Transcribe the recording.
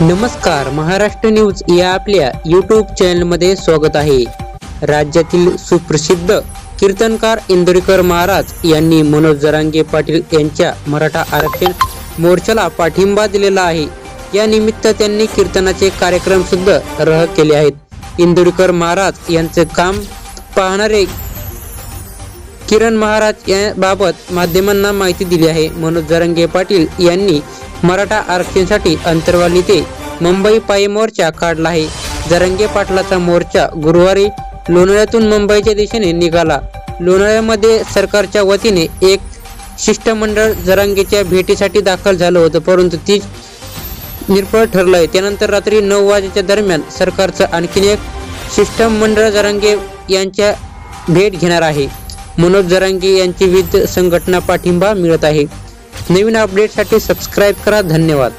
नमस्कार महाराष्ट्र न्यूज या आपल्या यूट्यूब चॅनलमध्ये स्वागत आहे. राज्यातील सुप्रसिद्ध कीर्तनकार इंदोरीकर महाराज यांनी मनोज जरांगे पाटील यांच्या मराठा आरक्षण मोर्चाला पाठिंबा दिलेला आहे. या निमित्त त्यांनी कीर्तनाचे कार्यक्रम सुद्धा रह केले आहेत. इंदोरीकर महाराज यांचे काम पाहणारे किरण महाराज याबाबत माध्यमांना माहिती दिली आहे. मनोज जरंगे पाटील यांनी मराठा आरक्षणसाठी अंतरवाली ते मुंबई पायी मोर्चा काढला आहे. जरंगे पाटलाचा मोर्चा गुरुवारी लोणाळ्यातून मुंबईच्या दिशेने निघाला. लोणाळ्यामध्ये सरकारच्या वतीने एक शिष्टमंडळ जरांगेच्या भेटीसाठी दाखल झालं होतं परंतु ती निर्फळ ठरलंय. त्यानंतर रात्री नऊ वाजेच्या दरम्यान सरकारचं आणखीन एक शिष्टमंडळ जरांगे यांच्या भेट घेणार आहे. मनोज जरांगे यांची विविध संघटना पाठिंबा मिळत आहे. नवीन अपडेटसाठी सबस्क्राईब करा. धन्यवाद.